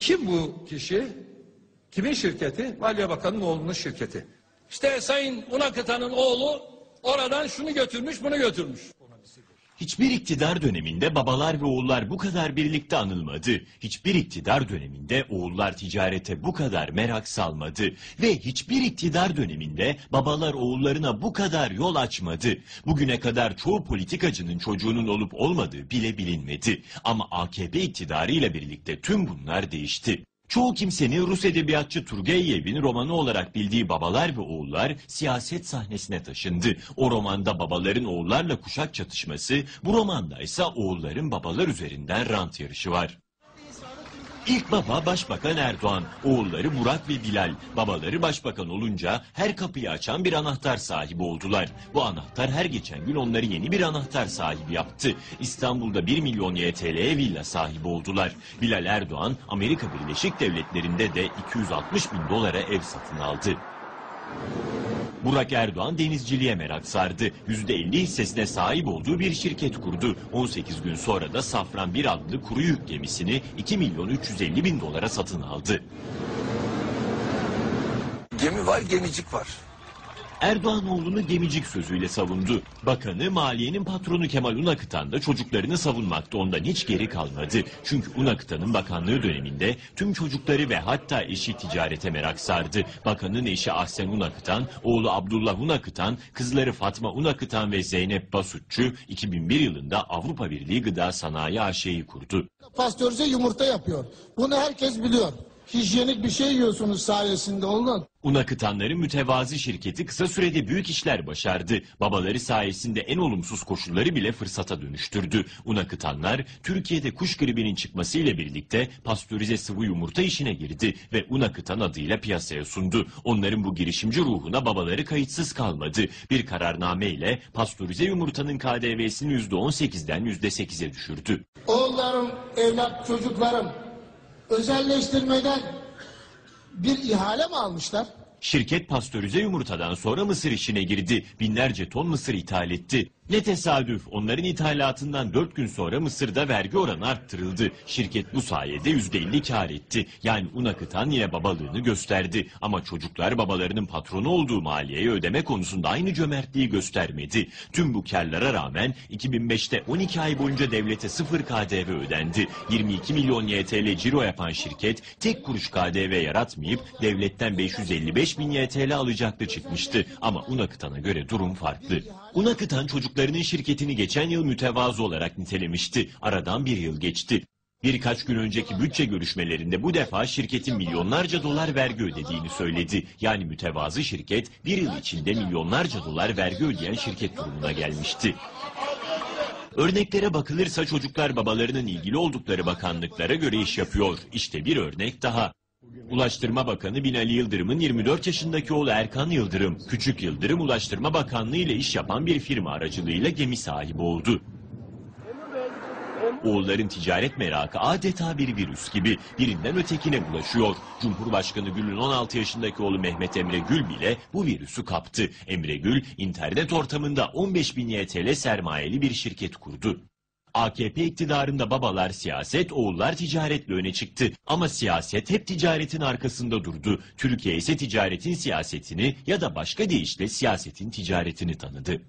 Kim bu kişi? Kimin şirketi? Maliye Bakanı'nın oğlunun şirketi. İşte Sayın Unakıtan'ın oğlu oradan şunu götürmüş bunu götürmüş. Hiçbir iktidar döneminde babalar ve oğullar bu kadar birlikte anılmadı. Hiçbir iktidar döneminde oğullar ticarete bu kadar merak salmadı. Ve hiçbir iktidar döneminde babalar oğullarına bu kadar yol açmadı. Bugüne kadar çoğu politikacının çocuğunun olup olmadığı bile bilinmedi. Ama AKP iktidarı ile birlikte tüm bunlar değişti. Çoğu kimsenin Rus edebiyatçı Turgeyev'in romanı olarak bildiği Babalar ve Oğullar siyaset sahnesine taşındı. O romanda babaların oğullarla kuşak çatışması, bu romanda ise oğulların babalar üzerinden rant yarışı var. İlk baba Başbakan Erdoğan, oğulları Burak ve Bilal. Babaları başbakan olunca her kapıyı açan bir anahtar sahibi oldular. Bu anahtar her geçen gün onları yeni bir anahtar sahibi yaptı. İstanbul'da 1 milyon YTL'ye villa sahibi oldular. Bilal Erdoğan, Amerika Birleşik Devletleri'nde de 260 bin dolara ev satın aldı. Burak Erdoğan denizciliğe merak sardı. %50 hissesine sahip olduğu bir şirket kurdu. 18 gün sonra da Safran 1 adlı kuru yük gemisini 2 milyon 350 bin dolara satın aldı. Gemi var, gemicik var. Erdoğan oğlunu gemicik sözüyle savundu. Bakanı maliyenin patronu Kemal Unakıtan da çocuklarını savunmakta ondan hiç geri kalmadı. Çünkü Unakıtan'ın bakanlığı döneminde tüm çocukları ve hatta eşi ticarete merak sardı. Bakanın eşi Ahsen Unakıtan, oğlu Abdullah Unakıtan, kızları Fatma Unakıtan ve Zeynep Basutçu 2001 yılında Avrupa Birliği Gıda Sanayi AŞ'yi kurdu. pastörize yumurta yapıyor. Bunu herkes biliyor. Hijyenik bir şey yiyorsunuz sayesinde oğlum. Un akıtanların mütevazi şirketi kısa sürede büyük işler başardı. Babaları sayesinde en olumsuz koşulları bile fırsata dönüştürdü. Un akıtanlar Türkiye'de kuş gribinin çıkmasıyla birlikte pastörize sıvı yumurta işine girdi ve un akıtan adıyla piyasaya sundu. Onların bu girişimci ruhuna babaları kayıtsız kalmadı. Bir kararname ile pastörize yumurtanın KDV'sini %18'den %8'e düşürdü. Oğullarım, evlat, çocuklarım özelleştirmeden bir ihale mi almışlar? Şirket pastörize yumurtadan sonra mısır işine girdi. Binlerce ton mısır ithal etti. Ne tesadüf onların ithalatından 4 gün sonra Mısır'da vergi oranı arttırıldı. Şirket bu sayede %50 kar etti. Yani un akıtan yine babalığını gösterdi. Ama çocuklar babalarının patronu olduğu maliyeyi ödeme konusunda aynı cömertliği göstermedi. Tüm bu karlara rağmen 2005'te 12 ay boyunca devlete sıfır KDV ödendi. 22 milyon YTL ciro yapan şirket tek kuruş KDV yaratmayıp devletten 555 bin YTL alacaktı çıkmıştı. Ama un akıtana göre durum farklı. Un akıtan çocuklarının şirketini geçen yıl mütevazı olarak nitelemişti. Aradan bir yıl geçti. Birkaç gün önceki bütçe görüşmelerinde bu defa şirketin milyonlarca dolar vergi ödediğini söyledi. Yani mütevazı şirket bir yıl içinde milyonlarca dolar vergi ödeyen şirket durumuna gelmişti. Örneklere bakılırsa çocuklar babalarının ilgili oldukları bakanlıklara göre iş yapıyor. İşte bir örnek daha. Ulaştırma Bakanı Binali Yıldırım'ın 24 yaşındaki oğlu Erkan Yıldırım, Küçük Yıldırım Ulaştırma Bakanlığı ile iş yapan bir firma aracılığıyla gemi sahibi oldu. Oğulların ticaret merakı adeta bir virüs gibi birinden ötekine bulaşıyor. Cumhurbaşkanı Gül'ün 16 yaşındaki oğlu Mehmet Emre Gül bile bu virüsü kaptı. Emre Gül internet ortamında 15 bin YTL sermayeli bir şirket kurdu. AKP iktidarında babalar siyaset, oğullar ticaretle öne çıktı. Ama siyaset hep ticaretin arkasında durdu. Türkiye ise ticaretin siyasetini ya da başka deyişle siyasetin ticaretini tanıdı.